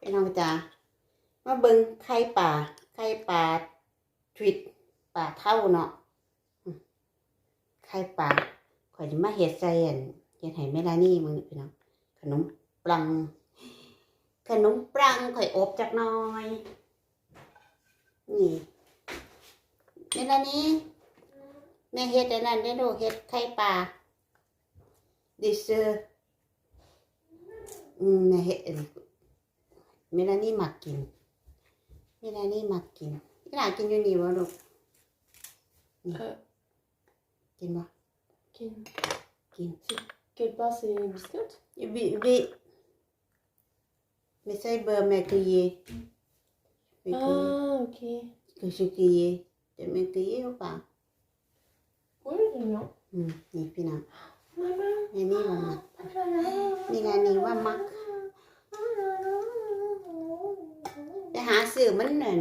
พี่น้องจ๋ามาเบิ่งไข่ป่าไข่ป่าทวิตป่าเท่าเนาะไข่ป่าข่อยจะมาเฮ็ดใส่อันเฮ็ดให้แม่ลานี่มึงนี่พี่น้องขนมปัง ขนมปังข่อยอบจักน่อย นี่แม่ลานี่แม่เฮ็ดอันนั้นได้ดูเฮ็ดไข่ป่า this อืมแม่เฮ็ดอันนี้ เมลานี่มักกิน เมลานี่มักกินพี่หลานกินอยู่นี่วะลูก Euh, กินบ่ quel, กิน quel pain c'est biscotte บิบิไม่ใช่เบอร์แม่คือเยไม่คือ Ah, ok. คือชื่อคือเยแต่แม่คือเยหรือเปล่า Oui, j'aime bien. อืมนี่พี่น้อง Maman. แม่นี่ว่ามักนี่ลานี่ว่ามักไป หาซื้อมันนั่น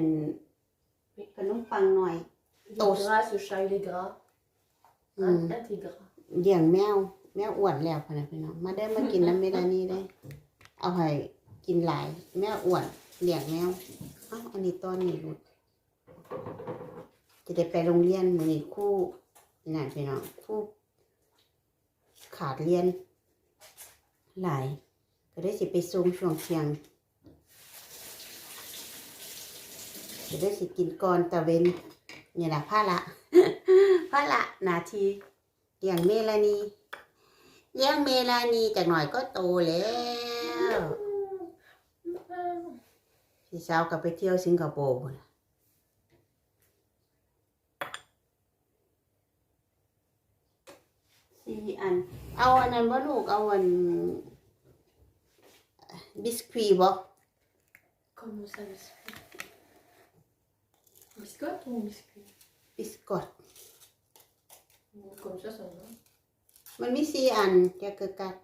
ขนมปังหน่อย Il est gras, ce chat, il est gras. อืม Ah, t'es gras. เลี้ยงแมว แมวอ้วนแล้วพะนะพี่น้อง มาได้อมากินน้ำเมลานี่ได้เอาให้กินหลาย แมวอ้วนเลี้ยงแมวเอ้าอันนี้ตอนนี้หลุดจะได้ไปโรงเรียนมือนี้ครู่นั่นพี่น้องครู่ขาดเรียน หลาย ก็ได้สิไปส่งช่วงเที่ยง จะได้สิกินก่อนตะเวนนี่แหละผ้าละผ้าละนาทีเลี้ยงเมลานีเลี้ยงเมลานีจากหน่อยก็โตแล้วพี่สาวก็ไปเที่ยวสิงคโปร์พี่อัน เอาอันนั้นบ่ลูกเอาอันบิสคุยบ่ Comment ça, Biscotte ou biscuit บิสกอต Comme ça, ça va. มันมีสี่อันจะเกิดกัด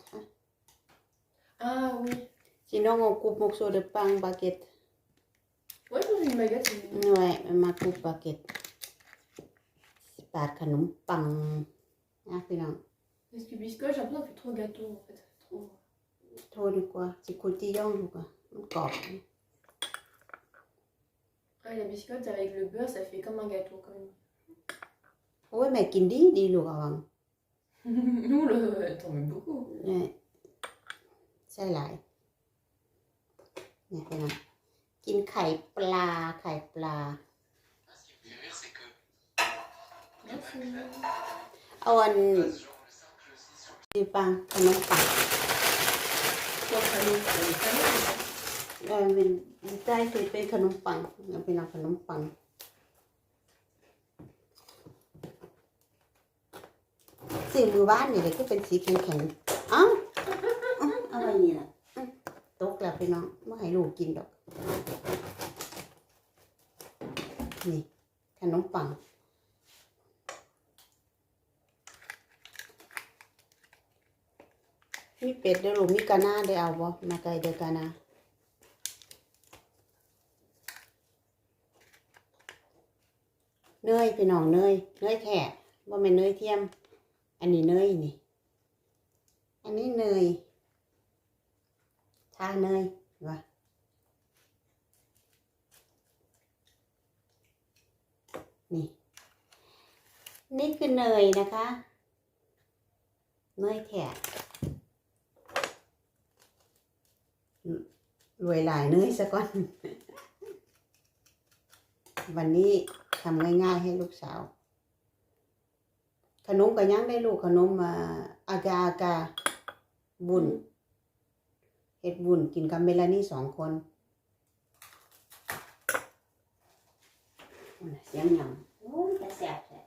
Ah oui. สิน้องเอากุบมกโซเดปังบาเกต Ouais, dans une baguette, c'est หน่วยมากุบบาเกตปาดขนมปังนะพี่น้อง Parce que biscotte, j'ai l'impression que ça fait trop gâteau en fait. Ça fait trop. โทษดีกว่าสิคุยที่ย่องดูกว่ามันกรอบ Ouais, la biscotte avec le beurre, ça fait comme un gâteau quand même. โอ้ยแม่กินดีดีลูกเอาวัง Nous, là, t'en mets beaucoup. เนี่ยใช่หลายเนี่ยพี่น้องกินไข่ปลาไข่ปลา Merci. เอาอันดีปังขนมปัง Toi, ça nous ça nous fait mal. เออเป็นใต้คือเป็นขนมปังเอาเป็นเอาขนมปังสิ่งมือบ้านนี่เลยก็เป็นสีแข็งๆเอ้าเอ้าอะไรนี่ล่ะอื้อตกแล้วพี่น้องไม่ให้ลูกกินดอก นี่ขนมปังมีเป็ดเดี๋ยวลูกมีกาหน้าได้เอาบ่มาไกลเดียวกาหน้า เนยพี่น้องเนยเนยแท้ว่าเป็นเนยเทียม อันนี้เนยนี่ อันนี้เนยทาเนยว่านี่ นี่คือเนยนะคะ เนยแท้รวยหลายเนยซะก่อน วันนี้ทำง่าย ๆ ให้ลูกสาว ขนมก็ยังได้ลูกขนมมาอากาอากาบุญเฮ็ดบุญกินกับเมลานี่สองคนโอ้ยเสียงหยังโอ้ยจะแสบแท้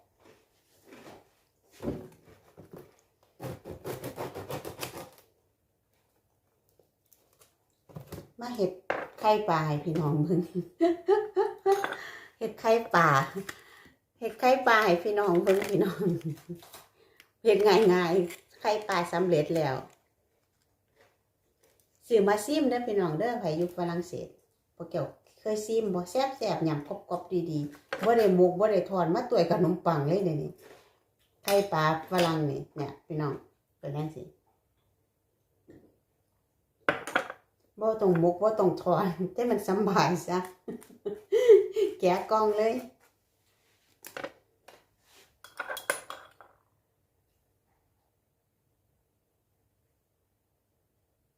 มาเห็ดไข่ปลาให้พี่น้องเบิ่งเห็ ดไข่ปลาเห็ดไข่ปลาให้พี่น้องเบิ่งพี่น้องเห็ดง่ายๆไข่ปลาสำเร็จแล้วซื้อมาซิมเด้อพี่น้องเด้อไผอยู่ฝรั่งเศสพวกเกี่ยวเคยซิมบ่แซ่บๆยำกรอบๆดีๆบ่ได้หมกบ่ได้ทอดมาตัวยกับขนมปังเลยเดี๋ยนี้ไข่ปลาฝรั่งนี่เนี่ยพี่น้องเป็นจังซี่บ่ต้องหมกบ่ต้องถอนแต่มันสบายซะ แกะกล่องเลย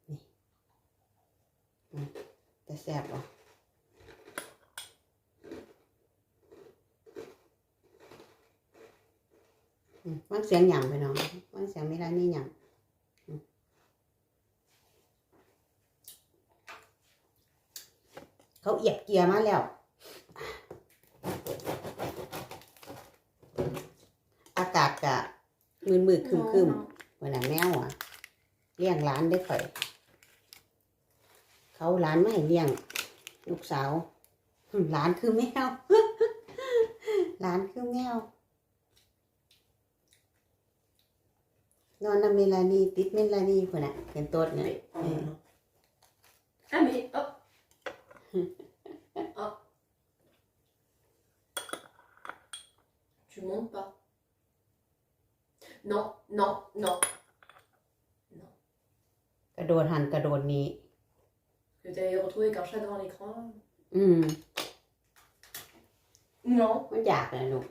นี่อืมแต่แซ่บบ่อืมมันเสียงหยังไปเนาะมันเสียงไม่ได้นี่หยังอืมเขาเอียบเกียร์มาแล้ว อา กาศกะมืดมืดๆครึมครึม Non, ๆวันน่ะแมวอะเลี้ยงร้านได้อข่อย เขาร้านไม่ให้เลี้ยง ลูกสาวหึร้านคือแมวร้านคือแมวนอนนำเมลานีติดเมลานีคนน่ะเห็นตัวเนี่ย Mais- Mm. Ah mais hop Hop Tu montes pas. Non, non, non. กระโดดหันกระโดดหนี้ Que tu avais retrouvé qu'un chat devant l'écran. อืม Non. มันอยากเลยลูก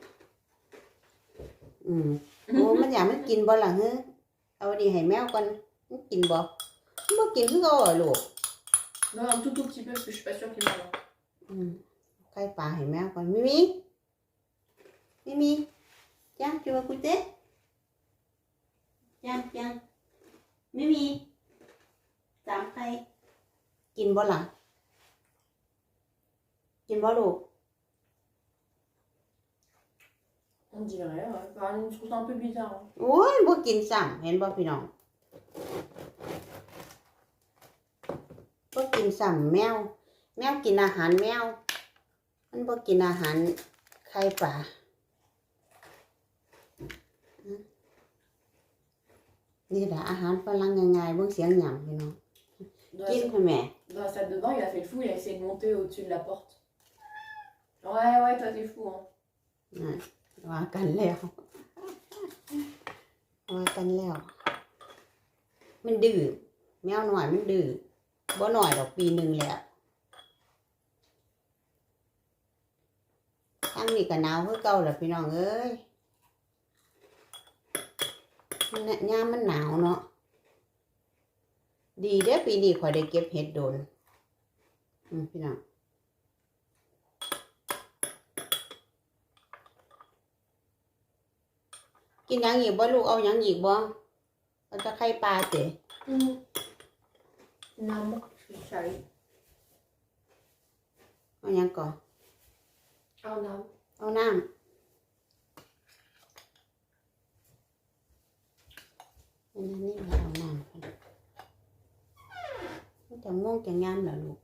อืม โอ้มันอยากมันกินบ่ล่ะเฮ้เอาดีให้แมวก่อนมันกินบ่มันบ่กินคือเขาอะลูก Non, un tout tout petit peu parce que je suis pas sûre qu'il mange. อืมไข่ปลาให้แมวก่อนมิมิมิมิจ้าจูบกูเต้ จ้าจ้ามิมิสามไข่กินบ่ล่ะกินบ่ลูก On dirait, ouais. Enfin, je trouve ça un peu bizarre. hein. โอ้ยบ่กินซ้ำเห็นบ่พี่น้องบ่กินซ้ำแมว แมวกินอาหารแมว มันบ่กินอาหารไข่ปลาอืม นี่แหละอาหารฝรั่งง่ายๆเบิ่งเสียงหยังพี่น้อง Dans la, กิน salle- ค่ะแม่ dans la salle de bain, il a fait le fou, il a essayé de monter au-dessus de la porte. Ouais, ouais, toi t'es fou, hein. น่ะว่ากันแล้ว ว่ากันแล้ว มันดื้อแมวหน่อยมันดื้อบ่หน่อยดอกปีหนึ่งแล้วทั้งนี้ก็หนาวคือเก่าแหละพี่น้องเอ้ยมันน่ะ ยามมันหนาวเนาะ ดีเด้อปีนี้ข่อยได้เก็บเห็ดโดน อืมพี่น้องกินหยังอีกบ่ลูกเอาหยังอีกบ่เอาจะไข่ปลาเตะ Non, je suis sale. เอาหยังก่อน Oh non. เอาน้ำอัน นั้นนี่เราเอาน้ำกันมันจะม่วงจะงามเหรอลูก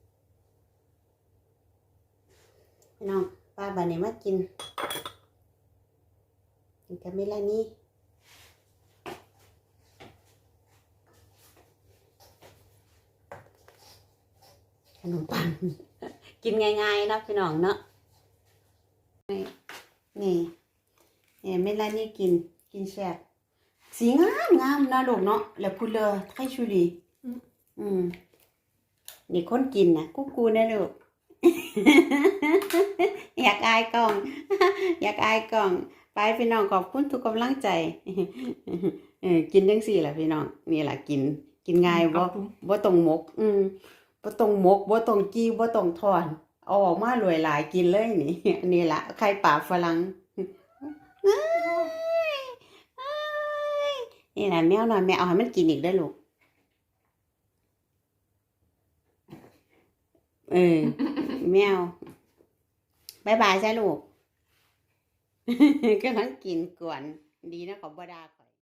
พี่น้องป้าบานนี้มากินกินกับเมลานี่ขนมปังกินง่ายๆนะพี่น้องเนาะนี่นี่เนี่ยเมลานี่กินกินแซ่บ สีงามงามนะลูกเนาะแล้วพูดเลยไทยชูรีอืมอืมนี่คนกินนะกูกูนะลูก อยากอายกล่อง อยากอายกล่อง ไปพี่น้องขอบคุณทุกกำลังใจเออกินจังสี่แหละพี่น้องนี่แหละกิน กินง่ายบ่บ่ต้องหมก อืมบ่ต้องหมกบ่ต้องจี้บ่ต้องทอนเอาออกมารวยหลายกินเลยนี่อันนี้ละไข่ป่าฝรั่งเอ้ยเอ้ย นี่นะแมวหน่อยแม่เอาให้มันกินอีกได้อลูก เออ แมวบายบายใช่ลูกกำลังกินกวนดีนะขอบดาขอ